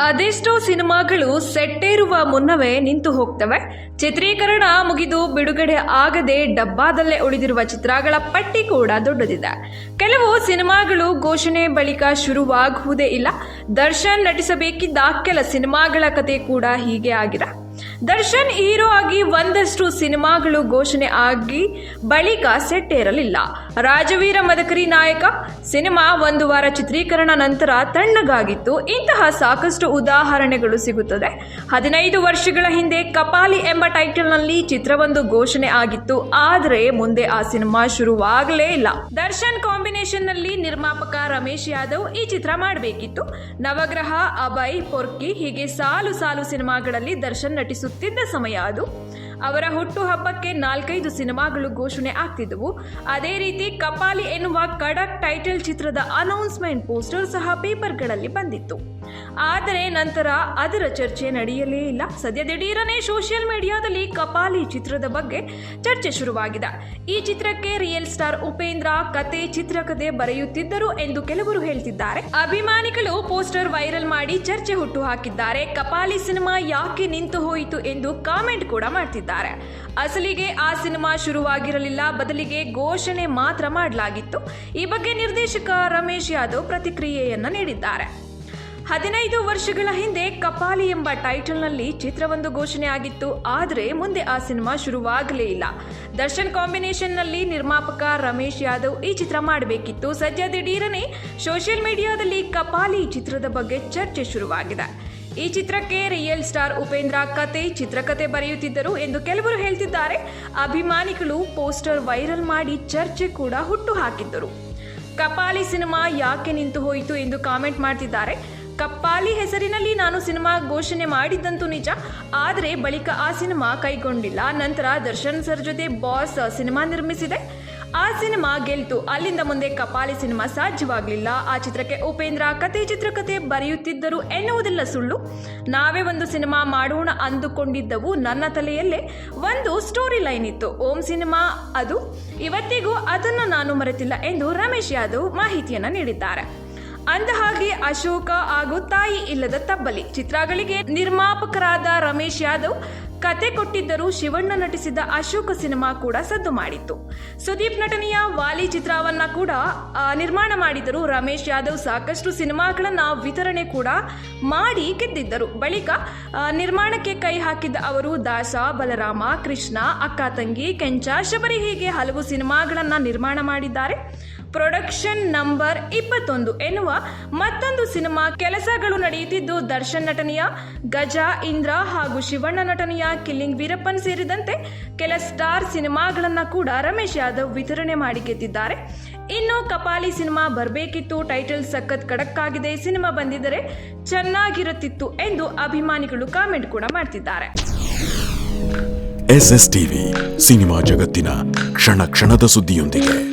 ಅದೆಷ್ಟೋ ಸಿನಿಮಾಗಳು ಸೆಟ್ಟೇರುವ ಮುನ್ನವೇ ನಿಂತು ಹೋಗ್ತವೆ. ಚಿತ್ರೀಕರಣ ಮುಗಿದು ಬಿಡುಗಡೆ ಆಗದೆ ಡಬ್ಬಾದಲ್ಲೇ ಉಳಿದಿರುವ ಚಿತ್ರಗಳ ಪಟ್ಟಿ ಕೂಡ ದೊಡ್ಡದಿದೆ. ಕೆಲವು ಸಿನಿಮಾಗಳು ಘೋಷಣೆ ಬಳಿಕ ಶುರುವಾಗುವುದೇ ಇಲ್ಲ. ದರ್ಶನ್ ನಟಿಸಬೇಕಿದ್ದ ಕೆಲ ಸಿನಿಮಾಗಳ ಕತೆ ಕೂಡ ಹೀಗೆ ಆಗಿದೆ. ದರ್ಶನ್ ಹೀರೋ ಆಗಿ ಒಂದಷ್ಟು ಸಿನಿಮಾಗಳು ಘೋಷಣೆ ಆಗಿ ಬಳಿಕ ಸೆಟ್ಟೇರಲಿಲ್ಲ ರಾಜವೀರ ಮದಕರಿ ನಾಯಕ ಸಿನಿಮಾ ಒಂದು ವಾರ ಚಿತ್ರೀಕರಣ ನಂತರ ತಣ್ಣಗಾಗಿತ್ತು. ಇಂತಹ ಸಾಕಷ್ಟು ಉದಾಹರಣೆಗಳು ಸಿಗುತ್ತದೆ. ಹದಿನೈದು ವರ್ಷಗಳ ಹಿಂದೆ ಕಪಾಲಿ ಎಂಬ ಟೈಟಲ್ನಲ್ಲಿ ಚಿತ್ರವೊಂದು ಘೋಷಣೆ ಆಗಿತ್ತು. ಆದರೆ ಮುಂದೆ ಆ ಸಿನಿಮಾ ಶುರುವಾಗಲೇ ಇಲ್ಲ. ದರ್ಶನ್ ಕಾಂಬಿನೇಷನ್ನಲ್ಲಿ ನಿರ್ಮಾಪಕ ರಮೇಶ್ ಯಾದವ್ ಈ ಚಿತ್ರ ಮಾಡಬೇಕಿತ್ತು. ನವಗ್ರಹ ಅಭಯ್ ಪೊರ್ಕಿ ಹೀಗೆ ಸಾಲು ಸಾಲು ಸಿನಿಮಾಗಳಲ್ಲಿ ದರ್ಶನ್ ನಟಿಸುತ್ತಿದ್ದ ಸಮಯ ಅದು. ಅವರ ಹುಟ್ಟು ಹಬ್ಬಕ್ಕೆ ನಾಲ್ಕೈದು ಸಿನಿಮಾಗಳು ಘೋಷಣೆ ಆಗ್ತಿದ್ದವು. ಅದೇ ರೀತಿ ಕಪಾಲಿ ಎನ್ನುವ ಖಡಕ್ ಟೈಟಲ್ ಚಿತ್ರದ ಅನೌನ್ಸ್ಮೆಂಟ್ ಪೋಸ್ಟರ್ ಸಹ ಪೇಪರ್ಗಳಲ್ಲಿ ಬಂದಿತ್ತು. ಆದರೆ ನಂತರ ಅದರ ಚರ್ಚೆ ನಡೆಯಲೇ ಇಲ್ಲ. ಸದ್ಯ ದಿಢೀರನೇ ಸೋಷಿಯಲ್ ಮೀಡಿಯಾದಲ್ಲಿ ಕಪಾಲಿ ಚಿತ್ರದ ಬಗ್ಗೆ ಚರ್ಚೆ ಶುರುವಾಗಿದೆ. ಈ ಚಿತ್ರಕ್ಕೆ ರಿಯಲ್ ಸ್ಟಾರ್ ಉಪೇಂದ್ರ ಕತೆ ಚಿತ್ರಕಥೆ ಬರೆಯುತ್ತಿದ್ದರು ಎಂದು ಕೆಲವರು ಹೇಳ್ತಿದ್ದಾರೆ. ಅಭಿಮಾನಿಗಳು ಪೋಸ್ಟರ್ ವೈರಲ್ ಮಾಡಿ ಚರ್ಚೆ ಹುಟ್ಟು ಹಾಕಿದ್ದಾರೆ ಕಪಾಲಿ ಸಿನಿಮಾ ಯಾಕೆ ನಿಂತು ಹೋಯಿತು ಎಂದು ಕಾಮೆಂಟ್ ಕೂಡ ಮಾಡ್ತಿದ್ದಾರೆ. ಅಸಲಿಗೆ ಆ ಸಿನಿಮಾ ಶುರುವಾಗಿರಲಿಲ್ಲ. ಬದಲಿಗೆ ಘೋಷಣೆ ಮಾತ್ರ ಮಾಡಲಾಗಿತ್ತು. ಈ ಬಗ್ಗೆ ನಿರ್ದೇಶಕ ರಮೇಶ್ ಯಾದವ್ ಪ್ರತಿಕ್ರಿಯೆಯನ್ನ ನೀಡಿದ್ದಾರೆ. ಹದಿನೈದು ವರ್ಷಗಳ ಹಿಂದೆ ಕಪಾಲಿ ಎಂಬ ಟೈಟಲ್ನಲ್ಲಿ ಚಿತ್ರವೊಂದು ಘೋಷಣೆ ಆಗಿತ್ತು. ಆದರೆ ಮುಂದೆ ಆ ಸಿನಿಮಾ ಶುರುವಾಗಲೇ ಇಲ್ಲ. ದರ್ಶನ್ ಕಾಂಬಿನೇಷನ್ನಲ್ಲಿ ನಿರ್ಮಾಪಕ ರಮೇಶ್ ಯಾದವ್ ಈ ಚಿತ್ರ ಮಾಡಬೇಕಿತ್ತು. ಸದ್ಯ ದಿಢೀರನೇ ಸೋಷಿಯಲ್ ಮೀಡಿಯಾದಲ್ಲಿ ಕಪಾಲಿ ಚಿತ್ರದ ಬಗ್ಗೆ ಚರ್ಚೆ ಶುರುವಾಗಿದೆ. ಈ ಚಿತ್ರಕ್ಕೆ ರಿಯಲ್ ಸ್ಟಾರ್ ಉಪೇಂದ್ರ ಕತೆ ಚಿತ್ರಕಥೆ ಬರೆಯುತ್ತಿದ್ದರು ಎಂದು ಕೆಲವರು ಹೇಳ್ತಿದ್ದಾರೆ. ಅಭಿಮಾನಿಗಳು ಪೋಸ್ಟರ್ ವೈರಲ್ ಮಾಡಿ ಚರ್ಚೆ ಕೂಡ ಹುಟ್ಟು ಹಾಕಿದ್ದರು. ಕಪಾಲಿ ಸಿನಿಮಾ ಯಾಕೆ ನಿಂತು ಹೋಯಿತು ಎಂದು ಕಾಮೆಂಟ್ ಮಾಡ್ತಿದ್ದಾರೆ. ಕಪ್ಪಾಲಿ ಹೆಸರಿನಲ್ಲಿ ನಾನು ಸಿನಿಮಾ ಘೋಷಣೆ ಮಾಡಿದ್ದಂತೂ ನಿಜ. ಆದರೆ ಬಳಿಕ ಆ ಸಿನಿಮಾ ಕೈಗೊಂಡಿಲ್ಲ. ನಂತರ ದರ್ಶನ್ ಸರ್ ಜೊತೆ ಬಾಸ್ ಸಿನಿಮಾ ನಿರ್ಮಿಸಿದೆ. ಆ ಸಿನಿಮಾ ಗೆಲ್ತು. ಅಲ್ಲಿಂದ ಮುಂದೆ ಕಪಾಲಿ ಸಿನಿಮಾ ಸಾಧ್ಯವಾಗಲಿಲ್ಲ. ಆ ಚಿತ್ರಕ್ಕೆ ಉಪೇಂದ್ರ ಕತೆ ಚಿತ್ರಕಥೆ ಬರೆಯುತ್ತಿದ್ದರು ಎನ್ನುವುದಿಲ್ಲ ಸುಳ್ಳು. ನಾವೇ ಒಂದು ಸಿನಿಮಾ ಮಾಡೋಣ ಅಂದುಕೊಂಡಿದ್ದವು ನನ್ನ ತಲೆಯಲ್ಲೇ. ಒಂದು ಸ್ಟೋರಿ ಲೈನ್ ಇತ್ತು. ಓಂ ಸಿನಿಮಾ ಅದು. ಇವತ್ತಿಗೂ ಅದನ್ನು ನಾನು ಮರೆತಿಲ್ಲ ಎಂದು ರಮೇಶ್ ಯಾದವ್ ಮಾಹಿತಿಯನ್ನು ನೀಡಿದ್ದಾರೆ. ಅಂದಹಾಗೆ, ಅಶೋಕ ಹಾಗೂ ತಾಯಿ ಇಲ್ಲದ ತಬ್ಬಲಿ. ಚಿತ್ರಗಳಿಗೆ ನಿರ್ಮಾಪಕರಾದ ರಮೇಶ್ ಯಾದವ್ ಕತೆ ಕೊಟ್ಟಿದ್ದರು ಶಿವಣ್ಣ ನಟಿಸಿದ ಅಶೋಕ ಸಿನಿಮಾ ಕೂಡ ಸದ್ದು ಮಾಡಿತ್ತು. ಸುದೀಪ್ ನಟನೆಯ ವಾಲಿ ಚಿತ್ರವನ್ನ ಕೂಡ ನಿರ್ಮಾಣ ಮಾಡಿದರು ರಮೇಶ್ ಯಾದವ್ ಸಾಕಷ್ಟು ಸಿನಿಮಾಗಳನ್ನ ವಿತರಣೆ ಕೂಡ ಮಾಡಿ ಗೆದ್ದಿದ್ದರು. ಬಳಿಕ ನಿರ್ಮಾಣಕ್ಕೆ ಕೈ ಹಾಕಿದ್ದ ಅವರು ದಾಸ, ಬಲರಾಮ, ಕೃಷ್ಣ, ಅಕ್ಕ ತಂಗಿ, ಕೆಂಚ, ಶಬರಿ ಹೀಗೆ ಹಲವು ಸಿನಿಮಾಗಳನ್ನ ನಿರ್ಮಾಣ ಮಾಡಿದ್ದಾರೆ. ಪ್ರೊಡಕ್ಷನ್ ನಂಬರ್ ಇಪ್ಪತ್ತೊಂದು ಎನ್ನುವ ಮತ್ತೊಂದು ಸಿನಿಮಾ ಕೆಲಸಗಳು ನಡೆಯುತ್ತಿದ್ದು, ದರ್ಶನ್ ನಟನೆಯ, ಗಜ, ಇಂದ್ರ ಹಾಗೂ ಶಿವಣ್ಣ ನಟನೆಯ ಕಿಲ್ಲಿಂಗ್ ವೀರಪ್ಪನ್ ಸೇರಿದಂತೆ ಕೆಲ ಸ್ಟಾರ್ ಸಿನಿಮಾಗಳನ್ನ ಕೂಡ ರಮೇಶ್ ಯಾದವ್ ವಿತರಣೆ ಮಾಡಿ ಗೆದ್ದಿದ್ದಾರೆ. ಇನ್ನು ಕಪಾಲಿ ಸಿನಿಮಾ ಬರಬೇಕಿತ್ತು, ಟೈಟಲ್ ಸಖತ್ ಖಡಕ್ ಆಗಿದೆ ಸಿನಿಮಾ ಬಂದಿದ್ದರೆ ಚೆನ್ನಾಗಿರುತ್ತಿತ್ತು ಎಂದು ಅಭಿಮಾನಿಗಳು ಕಾಮೆಂಟ್ ಕೂಡ ಮಾಡ್ತಿದ್ದಾರೆ. ಎಸ್ ಎಸ್ ಟಿವಿ ಸಿನಿಮಾ ಜಗತ್ತಿನ ಕ್ಷಣ ಕ್ಷಣದ ಸುದ್ದಿಯೊಂದಿಗೆ.